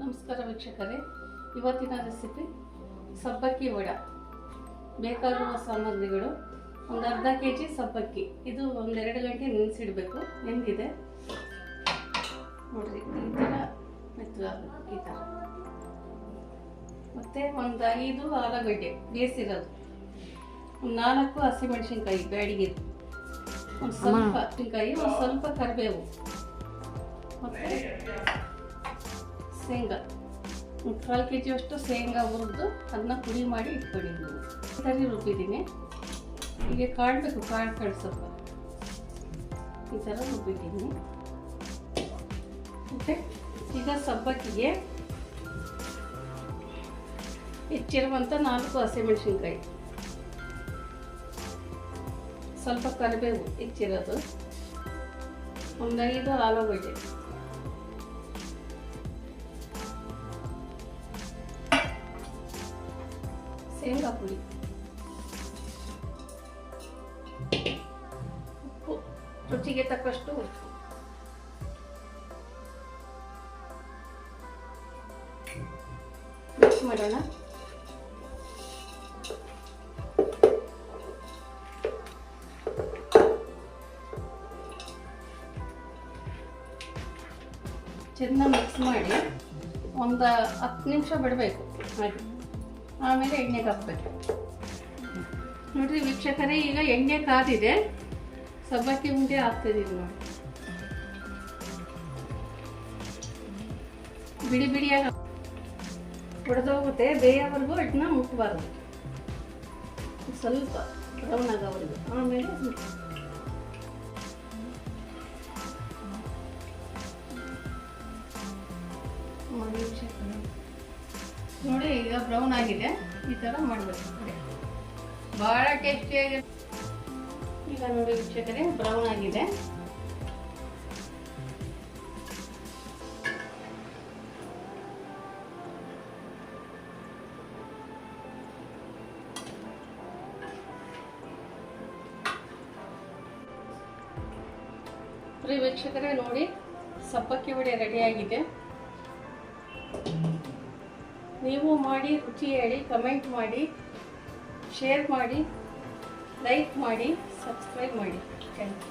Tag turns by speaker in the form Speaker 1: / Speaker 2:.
Speaker 1: ನಮಸ್ಕಾರ ವೀಕ್ಷಕರೇ. ಇವತ್ತಿನ ರೆಸಿಪಿ ಸಬ್ಬಕ್ಕಿ ವಡ. ಬೇಕಾಗುವ ಸಾಮಗ್ರಿಗಳು ಒಂದು ಅರ್ಧ ಕೆ ಜಿ ಸಬ್ಬಕ್ಕಿ. ಇದು ಒಂದೆರಡು ಗಂಟೆ ನೆನೆಸಿಡಬೇಕು. ನೆಂದಿದೆ ನೋಡ್ರಿ ಈ ಥರ ಮೆತ್ತಗಾಗಬೇಕು ಈ ಥರ ಮತ್ತು ಒಂದು ಐದು ಆಲೂಗಡ್ಡೆ ಬೇಯಿಸಿರೋದು. ಒಂದು ನಾಲ್ಕು ಹಸಿಮೆಣಸಿನ್ಕಾಯಿ ಬ್ಯಾಡಿಗೆ. ಒಂದು ಸ್ವಲ್ಪ ಮೆಣಸಿನ್ಕಾಯಿ ಒಂದು ಸ್ವಲ್ಪ ಕರಿಬೇವು. ಮತ್ತು ಶೇಂಗಾ. ಕಾಲು ಕೆ ಜಿಯಷ್ಟು ಶೇಂಗಾ ಹುರಿದು ಅದನ್ನ ಪುಡಿ ಮಾಡಿ ಇಟ್ಕೊಂಡಿದ್ದೀನಿ. ಸರಿ ರುಬ್ಬಿದ್ದೀನಿ. ಹೀಗೆ ಕಾಡಬೇಕು ಕಾಳು ಕಳಿಸಪ್ಪ ಈ ಥರ ರುಬ್ಬಿದ್ದೀನಿ. ಮತ್ತು ಈಗ ಸಬ್ಬಕ್ಕಿಗೆ ಹೆಚ್ಚಿರುವಂಥ ನಾಲ್ಕು ಹಸಿಮೆಣಸಿನ್ಕಾಯಿ. ಸ್ವಲ್ಪ ಕರಿಬೇವು ಹೆಚ್ಚಿರೋದು. ಒಂದೈದು ಆಲೂಗಡ್ಡೆ. ಶೇಂಗಾ ಪುಡಿ ಉಪ್ಪು, ರುಚಿಗೆ ತಕ್ಕಷ್ಟು ಉಪ್ಪು. ಮಿಕ್ಸ್ ಮಾಡೋಣ. ಚೆನ್ನಾಗಿ ಮಿಕ್ಸ್ ಮಾಡಿ ಒಂದು ಹತ್ತು ನಿಮಿಷ ಬಿಡಬೇಕು. ಹಾಗೆ ಆಮೇಲೆ ಎಣ್ಣೆಗೆ ಹಾಕ್ಬೇಕು. ನೋಡ್ರಿ ವೀಕ್ಷಕರೇ, ಈಗ ಎಣ್ಣೆ ಕಾದಿದೆ. ಸಬ್ಬಕ್ಕಿ ಉಂಡೆ ಹಾಕ್ತಿದ್ದೀವಿ ನೋಡಿ. ಬಿಡಿ ಬಿಡಿಯಾಗಿ ಹೊಡೆದೋಗುತ್ತೆ ಬೇಯೋವರೆಗೂ ಅದನ್ನ ಮುಟ್ಬಾರ್ದು. ಸ್ವಲ್ಪ ಬ್ರೌನ್ ಆಗೋವರೆಗೂ. ಆಮೇಲೆ ಮಾಡಿ ನೋಡಿ, ಈಗ ಬ್ರೌನ್ ಆಗಿದೆ. ಈ ಥರ ಮಾಡಬೇಕು. ಭಾಳ ಟೇಸ್ಟಿಯಾಗಿ ಈಗ ನೋಡಿ ವೀಕ್ಷಕರೇ ಬ್ರೌನ್ ಆಗಿದೆ. ಪ್ರಿಯ ವೀಕ್ಷಕರೇ, ನೋಡಿ ಸಬ್ಬಕ್ಕಿ ರೆಡಿ ರೆಡಿಯಾಗಿದೆ ನೀವು ಮಾಡಿ ರುಚಿ ಹೇಳಿ ಕಮೆಂಟ್ ಮಾಡಿ ಶೇರ್ ಮಾಡಿ ಲೈಕ್ ಮಾಡಿ ಸಬ್ಸ್ಕ್ರೈಬ್ ಮಾಡಿ. Thank you